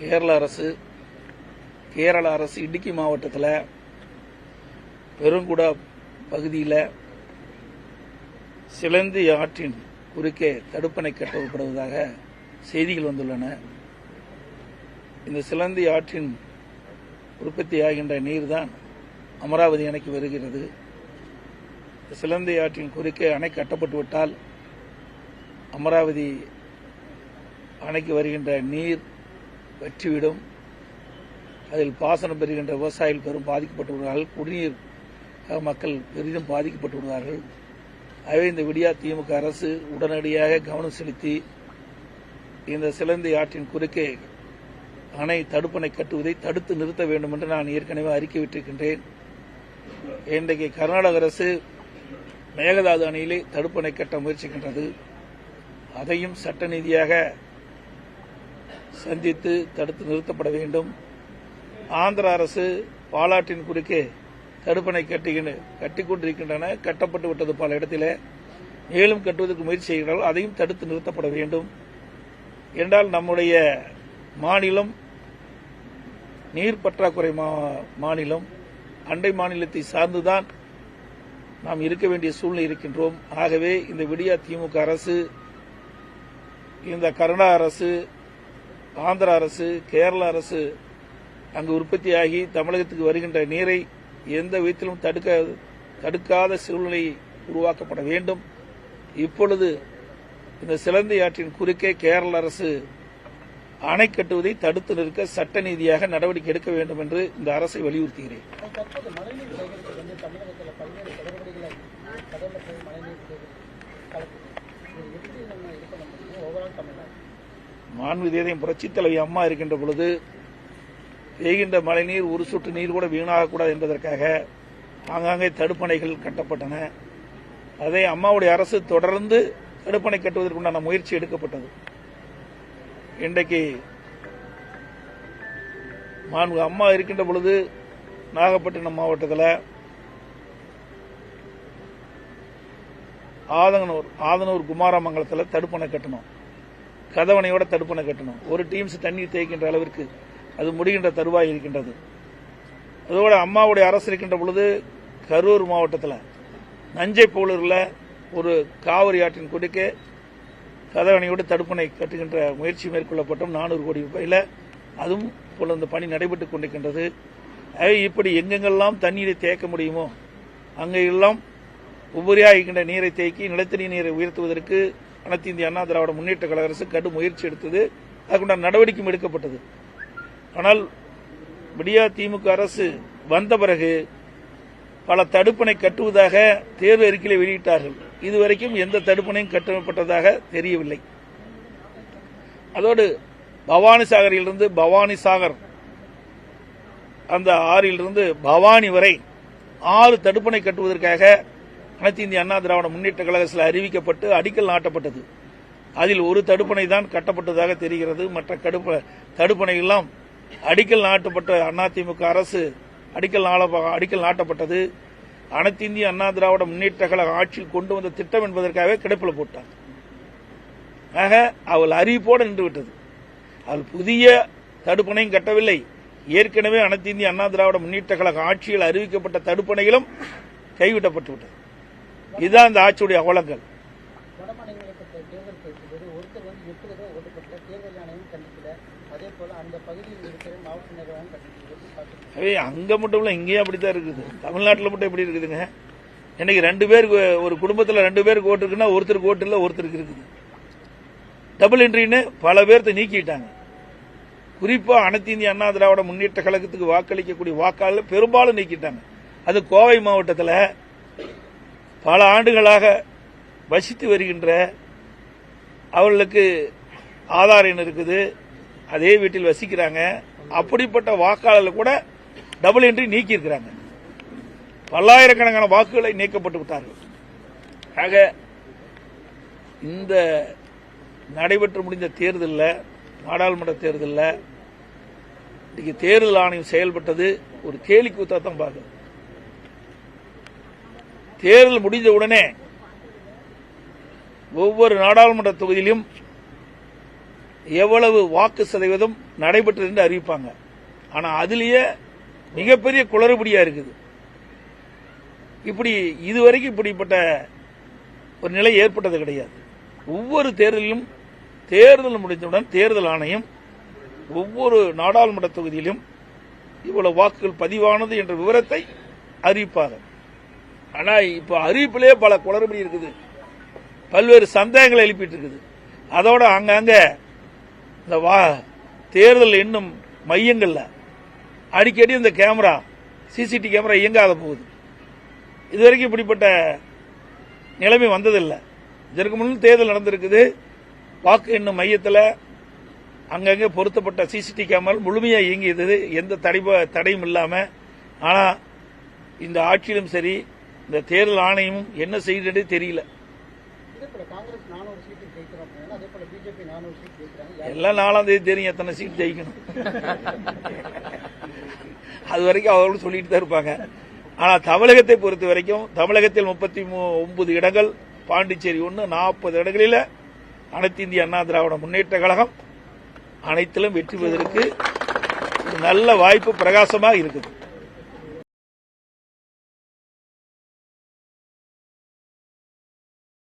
கேரள அரசு கேரள அரசு இடுக்கி மாவட்டத்தில் பெருங்குடா பகுதியில் சிலந்தி ஆற்றின் குறுக்கே தடுப்பணை கட்டப்படுவதாக செய்திகள் வந்துள்ளன. இந்த சிலந்தி ஆற்றின் உற்பத்தியாகின்ற நீர்தான் அமராவதி அணைக்கு வருகிறது. இந்த சிலந்தி ஆற்றின் குறுக்கே அணை கட்டப்பட்டுவிட்டால் அமராவதி அணைக்கு வருகின்ற நீர் வெற்றிவிடும் அதில் பாசனம் பெறுகின்ற விவசாயிகள் பெரும் பாதிக்கப்பட்டுள்ளார்கள் குடிநீர் மக்கள் பெரிதும் பாதிக்கப்பட்டுள்ளார்கள் ஆகவே இந்த விடியா திமுக அரசு உடனடியாக கவனம் செலுத்தி இந்த சிலந்தி ஆற்றின் குறுக்கே அணை தடுப்பணை கட்டுவதை தடுத்து நிறுத்த வேண்டும் என்று நான் ஏற்கனவே அறிக்கை விட்டிருக்கின்றேன். இன்றைக்கு கர்நாடக அரசு மேகதாது அணையிலே தடுப்பணை கட்ட முயற்சிக்கின்றது. அதையும் சட்ட நீதியாக சந்தித்து தடுத்து நிறுத்தப்பட வேண்டும். ஆந்திர அரசு பாலாற்றின் குறுக்கே தடுப்பணை கட்டுகின்ற கட்டிக்கொண்டிருக்கின்றன கட்டப்பட்டு விட்டது பல இடத்திலே. மேலும் கட்டுவதற்கு முயற்சி செய்கிறார்கள் அதையும் தடுத்து நிறுத்தப்பட வேண்டும். என்றால் நம்முடைய மாநிலம் நீர் பற்றாக்குறை மா- மாநிலம் அண்டை மாநிலத்தை சார்ந்துதான் நாம் இருக்க வேண்டிய சூழ்நிலை இருக்கின்றோம். ஆகவே இந்த விடியா திமுக அரசு இந்த கர்நாடக அரசு ஆந்திர அரசு கேரள அரசு அங்கு உற்பத்தியாகி தமிழகத்துக்கு வருகின்ற நீரை எந்த விதத்திலும் தடுக்க தடுக்காத சூழ்நிலை உருவாக்கப்பட வேண்டும். இப்பொழுது இந்த சிலந்தி ஆற்றின் குறுக்கே கேரள அரசு அணை கட்டுவதை தடுத்து நிற்க சட்ட நீதியாக நடவடிக்கை எடுக்க வேண்டும் என்று இந்த அரசை வலியுறுத்துகிறேன். கலப்பு. இது எப்படி நம்ம இது பண்ண முடியும் ஓவரால் தமிழ்நாடு மாண்பு தேதையும் புரட்சித் தலைவி அம்மா இருக்கின்ற பொழுது பெய்கின்ற மழைநீர் ஒரு சொட்டு நீர் கூட வீணாகக்கூடாது என்பதற்காக ஆங்காங்கே தடுப்பணைகள் கட்டப்பட்டன. அதை அம்மாவுடைய அரசு தொடர்ந்து தடுப்பணை கட்டுவதற்குண்டான முயற்சி எடுக்கப்பட்டது. இன்றைக்கு மாண்பு அம்மா இருக்கின்ற பொழுது நாகப்பட்டினம் மாவட்டத்தில் ஆதங்கனூர் ஆதனூர் குமாரமங்கலத்தில் தடுப்பணை கட்டணும். கதவணையோட தடுப்பணை கட்டணும். ஒரு டீம்ஸ் தண்ணீர் தேய்க்கின்ற அளவிற்கு அது முடிகின்ற தருவாய் இருக்கின்றது. அதோட அம்மாவுடைய அரசு இருக்கின்ற பொழுது கரூர் மாவட்டத்தில் நஞ்சை போலூரில் ஒரு காவிரி ஆற்றின் குறுக்கே கதவணையோடு தடுப்பணை கட்டுகின்ற முயற்சி மேற்கொள்ளப்பட்டோம். நானூறு கோடி ரூபாயில் அதுவும் போல அந்த பணி நடைபெற்றுக் கொண்டிருக்கின்றது. ஆகவே இப்படி எங்கெங்கெல்லாம் தண்ணீரை தேக்க முடியுமோ அங்கெல்லாம் உபரியாக இருக்கின்ற நீரை தேக்கி நிலத்தடி நீரை உயர்த்துவதற்கு அனைத்து இந்திய அண்ணா திராவிட முன்னேற்ற கழக அரசு கடும் முயற்சி எடுத்தது. அதுக்குண்டான நடவடிக்கையும் எடுக்கப்பட்டது. ஆனால் விடியா திமுக அரசு வந்த பிறகு பல தடுப்பணை கட்டுவதாக தேர்வு அறிக்கையை வெளியிட்டார்கள். இதுவரைக்கும் எந்த தடுப்பணையும் கட்டப்பட்டதாக தெரியவில்லை. அதோடு பவானி சாகரிலிருந்து பவானி சாகர் அந்த ஆறிலிருந்து பவானி வரை ஆறு தடுப்பணை கட்டுவதற்காக அனைத்து இந்திய அண்ணா திராவிட முன்னேற்ற கழகத்தில் அறிவிக்கப்பட்டு அடிக்கல் நாட்டப்பட்டது. அதில் ஒரு தடுப்பணை தான் கட்டப்பட்டதாக தெரிகிறது. மற்ற கடுப்ப தடுப்பணை எல்லாம் அடிக்கல் நாட்டப்பட்ட அதிமுக அரசு அடிக்கல் அடிக்கல் நாட்டப்பட்டது. அனைத்து இந்திய அண்ணா திராவிட முன்னேற்ற கழக ஆட்சியில் கொண்டு வந்த திட்டம் என்பதற்காகவே கிடைப்பில் போட்டார். ஆக அவள் அறிவிப்போடு நின்று விட்டது. அவள் புதிய தடுப்பணையும் கட்டவில்லை. ஏற்கனவே அனைத்து இந்திய அண்ணா திராவிட முன்னேற்ற கழக ஆட்சியில் அறிவிக்கப்பட்ட தடுப்பணைகளும் கைவிடப்பட்டு விட்டது. இதுதான் இந்த ஆட்சியுடைய அவலங்கள். அங்க மட்டும் இல்ல இங்கேயும் அப்படித்தான் இருக்குது. தமிழ்நாட்டில் மட்டும் எப்படி இருக்குதுங்க? இன்னைக்கு ரெண்டு பேருக்கு ஒரு குடும்பத்தில் ரெண்டு பேருக்கு ஓட்டு இருக்குன்னா ஒருத்தருக்கு ஓட்டு இல்லை ஒருத்தருக்கு இருக்குது. டபுள் என்ட்ரின்னு பல பேர்த்த நீக்கிட்டாங்க. குறிப்பா அனைத்து இந்திய அண்ணா திராவிட முன்னேற்ற கழகத்துக்கு வாக்களிக்கக்கூடிய வாக்காளர் பெரும்பாலும் நீக்கிட்டாங்க. அது கோவை மாவட்டத்தில் பல ஆண்டுகளாக வசித்து வருகின்ற அவர்களுக்கு ஆதார் எண் இருக்குது. அதே வீட்டில் வசிக்கிறாங்க. அப்படிப்பட்ட வாக்காளர்கள் கூட டபுள் என்ட்ரி நீக்கி இருக்கிறாங்க பல்லாயிரக்கணக்கான வாக்குகளை நீக்கப்பட்டு விட்டார்கள். ஆக இந்த நடைபெற்று முடிந்த தேர்தலில் நாடாளுமன்ற தேர்தலில் இன்றைக்கு தேர்தல் ஆணையம் செயல்பட்டது ஒரு கேலி கூத்தா தான் பார்க்குது தேர்தல் முடிந்தவுடனே ஒவ்வொரு நாடாளுமன்ற தொகுதியிலும் எவ்வளவு வாக்கு சதவீதம் நடைபெற்றது என்று அறிவிப்பாங்க. ஆனா அதுலேயே மிகப்பெரிய குளறுபடியா இருக்குது. இப்படி இதுவரைக்கும் இப்படிப்பட்ட ஒரு நிலை ஏற்பட்டது கிடையாது. ஒவ்வொரு தேர்தலிலும் தேர்தல் முடிந்தவுடன் தேர்தல் ஆணையம் ஒவ்வொரு நாடாளுமன்ற தொகுதியிலும் இவ்வளவு வாக்குகள் பதிவானது என்ற விவரத்தை அறிவிப்பார்கள். ஆனா இப்ப அறிவிப்பிலே பல குளறுபடி இருக்குது. பல்வேறு சந்தேகங்களை எழுப்பிட்டு இருக்குது. அதோட அங்கங்க இந்த வா தேர்தல் இன்னும் மையங்கள்ல. அடிக்கடி இந்த கேமரா சிசிடிவி கேமரா இயங்காத போகுது. இதுவரைக்கும் இப்படிப்பட்ட நிலைமை வந்ததில்லை. இதற்கு முன்னும் தேர்தல் நடந்திருக்குது. வாக்கு எண்ணும் மையத்தில் அங்கங்கே பொருத்தப்பட்ட சிசிடி கேமரா முழுமையாக இயங்கியது. எந்த தடை தடையும் இல்லாமல் ஆனால் இந்த ஆட்சியிலும் சரி இந்த தேர்தல் ஆணையமும் என்ன செய்யுதுன்றே தெரியல. எல்லாம் நாலாம் தேதி தெரியும் எத்தனை சீட் ஜெயிக்கணும். அது வரைக்கும் அவர்களும் சொல்லிட்டு தான் இருப்பாங்க. ஆனா தமிழகத்தை பொறுத்த வரைக்கும் தமிழகத்தில் முப்பத்தி ஒன்பது இடங்கள் பாண்டிச்சேரி ஒன்று நாற்பது இடங்களில் அனைத்து இந்திய அண்ணா திராவிட முன்னேற்ற கழகம் அனைத்திலும் வெற்றி பெறுவதற்கு நல்ல வாய்ப்பு பிரகாசமாக இருக்குது.